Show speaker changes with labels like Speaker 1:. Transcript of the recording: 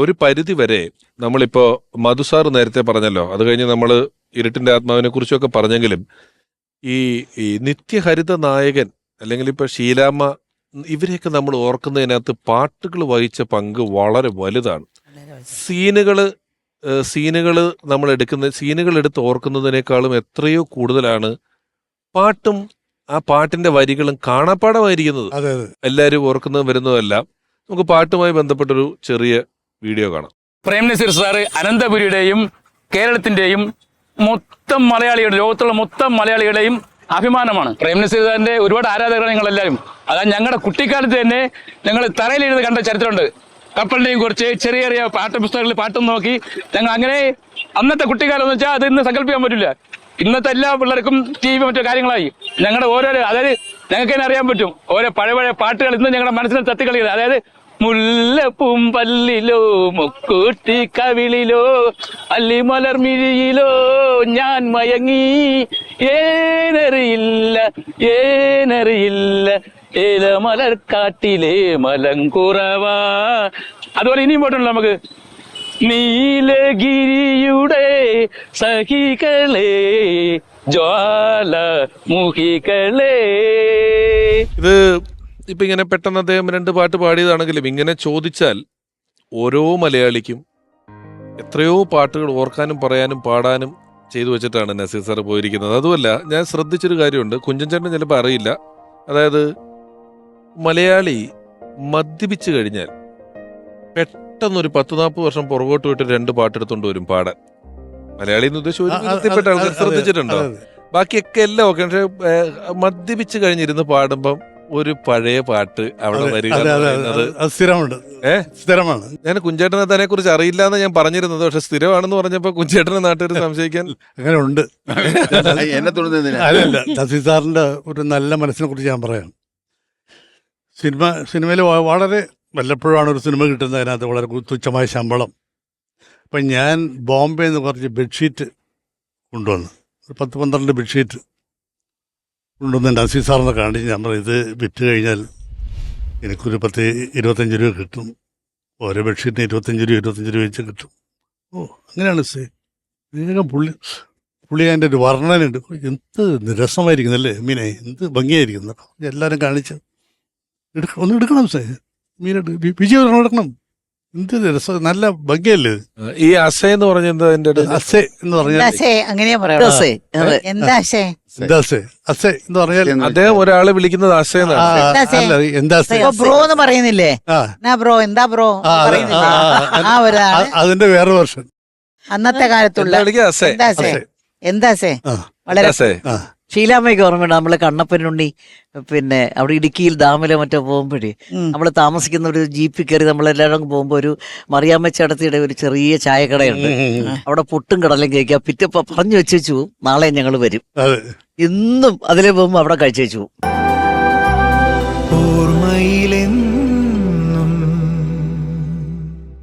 Speaker 1: ഒരു പരിധി വരെ നമ്മളിപ്പോ മധുസാർ നേരത്തെ പറഞ്ഞല്ലോ അത് കഴിഞ്ഞ് നമ്മൾ ഇരുട്ടിന്റെ ആത്മാവിനെ കുറിച്ചൊക്കെ പറഞ്ഞെങ്കിലും ഈ ഈ നിത്യഹരിത നായകൻ അല്ലെങ്കിൽ ഇപ്പൊ ഷീലാമ്മ ഇവരെയൊക്കെ നമ്മൾ ഓർക്കുന്നതിനകത്ത് പാട്ടുകൾ വഹിച്ച പങ്ക് വളരെ വലുതാണ്. സീനുകൾ സീനുകൾ നമ്മൾ എടുക്കുന്ന സീനുകൾ എടുത്ത് ഓർക്കുന്നതിനേക്കാളും എത്രയോ കൂടുതലാണ് പാട്ടും ആ പാട്ടിന്റെ വരികളും കാണാപ്പാടമായിരിക്കുന്നത്
Speaker 2: അതെ അതെ.
Speaker 1: എല്ലാവരും ഓർക്കുന്നതും വരുന്നതല്ല. നമുക്ക് പാട്ടുമായി ബന്ധപ്പെട്ടൊരു ചെറിയ വീഡിയോ കാണാം.
Speaker 3: പ്രേംനസീർ സാറ് അനന്തപുരിയുടെയും കേരളത്തിന്റെയും മൊത്തം മലയാളികളുടെ ലോകത്തുള്ള മൊത്തം മലയാളികളുടെയും അഭിമാനമാണ്. പ്രേംനസീർ സാറിന്റെ ഒരുപാട് ആരാധകരാണ് ഞങ്ങൾ എല്ലാവരും അതാ ഞങ്ങളുടെ കുട്ടിക്കാലത്ത് തന്നെ ഞങ്ങൾ തറയിലിരുന്ന് കണ്ട ചരിത്രമുണ്ട്. കപ്പലിന്റെയും കുറിച്ച് ചെറിയ ചെറിയ പാട്ട പുസ്തകങ്ങളിൽ പാട്ടും നോക്കി ഞങ്ങൾ അങ്ങനെ അന്നത്തെ കുട്ടിക്കാലം എന്ന് വെച്ചാൽ അത് ഇന്ന് സങ്കല്പിക്കാൻ പറ്റില്ല. ഇന്നത്തെ എല്ലാ പിള്ളേർക്കും ടി വി മറ്റു കാര്യങ്ങളായി. ഞങ്ങളുടെ ഓരോരോ അതായത് ഞങ്ങൾക്ക് തന്നെ അറിയാൻ പറ്റും. ഓരോ പഴയ പഴയ പാട്ടുകൾ ഇന്ന് ഞങ്ങളുടെ മനസ്സിൽ തത്തിക്കളിയത് അതായത് മുല്ലപ്പൂം പല്ലിലോ മുക്കൂട്ടി കവിളിലോ അല്ലിമലർമിഴിയിലോ ഞാൻ മയങ്ങി. ഏനറിയില്ല ഏനറിയില്ല ഏലമലർക്കാട്ടിലെ മലങ്കുറവാ അതുപോലെ ഇനിയും പോട്ടുണ്ട് നമുക്ക്. നീലഗിരിയുടെ സഹികളെ ജ്വാല മുഖികളെ
Speaker 1: ഇത് ഇപ്പൊ ഇങ്ങനെ പെട്ടെന്ന് അദ്ദേഹം രണ്ട് പാട്ട് പാടിയതാണെങ്കിലും ഇങ്ങനെ ചോദിച്ചാൽ ഓരോ മലയാളിക്കും എത്രയോ പാട്ടുകൾ ഓർക്കാനും പറയാനും പാടാനും ചെയ്തു വെച്ചിട്ടാണ് നസീർ സാർ പോയിരിക്കുന്നത്. അതുമല്ല ഞാൻ ശ്രദ്ധിച്ചൊരു കാര്യമുണ്ട്. കുഞ്ചൻ ചേട്ടൻ ചിലപ്പോൾ അറിയില്ല. അതായത് മലയാളി മദ്യപിച്ചു കഴിഞ്ഞാൽ പെട്ടെന്നൊരു പത്ത് നാൽപ്പത് വർഷം പുറകോട്ട് പോയിട്ട് രണ്ട് പാട്ടെടുത്തുകൊണ്ട് വരും പാടാൻ. മലയാളി എന്ന് ഉദ്ദേശിച്ച് ഒരു
Speaker 2: ആ, ആ,
Speaker 1: വിധത്തിൽപ്പെട്ട ആൾക്കാർ ശ്രദ്ധിച്ചിട്ടുണ്ടോ. ബാക്കിയൊക്കെ എല്ലാം ഓക്കെ. പക്ഷെ മദ്യപിച്ച് കഴിഞ്ഞിരുന്ന് പാടുമ്പം ഒരു പഴയ പാട്ട് അവിടെ വരിക
Speaker 2: സ്ഥിരമുണ്ട്.
Speaker 1: ഏ?
Speaker 2: സ്ഥിരമാണ്.
Speaker 1: ഞാൻ കുഞ്ചേട്ടനെ തന്നെ കുറിച്ച് അറിയില്ല എന്ന് ഞാൻ പറഞ്ഞിരുന്നത്. പക്ഷെ സ്ഥിരമാണെന്ന് പറഞ്ഞപ്പോ കുഞ്ചേട്ടനെ നാട്ടുകാർ സംശയിക്കാൻ
Speaker 2: അങ്ങനെ ഉണ്ട്
Speaker 4: എന്നെ
Speaker 2: അല്ലല്ല നസീർ സാറിന്റെ ഒരു നല്ല മനസ്സിനെ കുറിച്ച് ഞാൻ പറയാം സിനിമ സിനിമയിൽ വളരെ വല്ലപ്പോഴാണ് ഒരു സിനിമ കിട്ടുന്നത് അതിനകത്ത് വളരെ തുച്ഛമായ ശമ്പളം. അപ്പം ഞാൻ ബോംബെ എന്ന് കുറച്ച് ബെഡ്ഷീറ്റ് കൊണ്ടുവന്നു. ഒരു പത്ത് പന്ത്രണ്ട് ബെഡ്ഷീറ്റ്. കൊണ്ടുവന്ന് നസീർ സാറിനെ കാണിച്ച് ഞാൻ പറയും ഇത് വിറ്റ് കഴിഞ്ഞാൽ എനിക്കൊരു പത്ത് ഇരുപത്തഞ്ച് രൂപ കിട്ടും. ഓരോ ബെഡ്ഷീറ്റിന് ഇരുപത്തഞ്ച് രൂപ ഇരുപത്തഞ്ച് രൂപ വെച്ച് കിട്ടും. ഓ അങ്ങനെയാണ് സേ. വേഗം പുള്ളി പുള്ളി അതിന്റെ ഒരു വർണനുണ്ട് എന്ത് രസമായിരിക്കുന്നല്ലേ മീനെ എന്ത് ഭംഗിയായിരിക്കുന്നു. എല്ലാവരും കാണിച്ച് എടുക്ക ഒന്ന് എടുക്കണം സേ. മീനെടു വിജയം എടുക്കണം. എന്ത് രസം നല്ല ഭംഗിയല്ലേ
Speaker 1: ഈ അസ എന്ന് പറഞ്ഞത് എന്താ എന്റെ?
Speaker 2: അസേ എന്ന് പറഞ്ഞാൽ
Speaker 5: അങ്ങനെയാ പറയാ.
Speaker 6: അതെ.
Speaker 2: എന്താ സേ അസേ? എന്ന് പറഞ്ഞാൽ
Speaker 1: അദ്ദേഹം ഒരാളെ വിളിക്കുന്നത് അസ
Speaker 2: ആ,
Speaker 1: എന്നാണ്
Speaker 5: എന്താ
Speaker 2: അല്ല എന്താ സേ
Speaker 5: ഇപ്പൊ ബ്രോ എന്ന് പറയുന്നില്ലേ?
Speaker 2: ആ.
Speaker 5: എന്നാ ബ്രോ എന്താ ബ്രോ?
Speaker 2: ആ, അതെ,
Speaker 5: പറയുന്നില്ലേ.
Speaker 2: ആ, ആ,
Speaker 5: ആ ഒരാൾ.
Speaker 2: അ- അതിന്റെ വേറെ വെർഷൻ
Speaker 5: അന്നത്തെ കാലത്തുള്ള
Speaker 1: എന്താ വിളിക്കുക? അസേ.
Speaker 5: എന്താശേ
Speaker 2: അസേ.
Speaker 5: എന്താശേ
Speaker 2: ആ.
Speaker 5: വളരെ
Speaker 1: അസേ.
Speaker 2: ആ.
Speaker 6: ഷീലാമ്മയ്ക്ക് ഓർമ്മയുണ്ട് നമ്മളെ കണ്ണപ്പനുണ്ണി പിന്നെ അവിടെ ഇടുക്കിയിൽ ഡാമിലെ മറ്റോ പോകുമ്പോഴേ നമ്മൾ താമസിക്കുന്ന ഒരു ജീപ്പിൽ കയറി നമ്മളെല്ലാവരും പോകുമ്പോൾ ഒരു മറിയാമ്മ ചേട്ടത്തിയുടെ ഒരു ചെറിയ ചായക്കടയുണ്ട് അവിടെ പുട്ടും കടലും കഴിക്കാം പിറ്റപ്പ പറഞ്ഞു വെച്ചു വെച്ചു നാളെ ഞങ്ങൾ വരും. ഇന്നും അതിലെ പോകുമ്പോൾ അവിടെ കഴിച്ചു വെച്ചു
Speaker 7: ഓർമ്മയിലെന്നും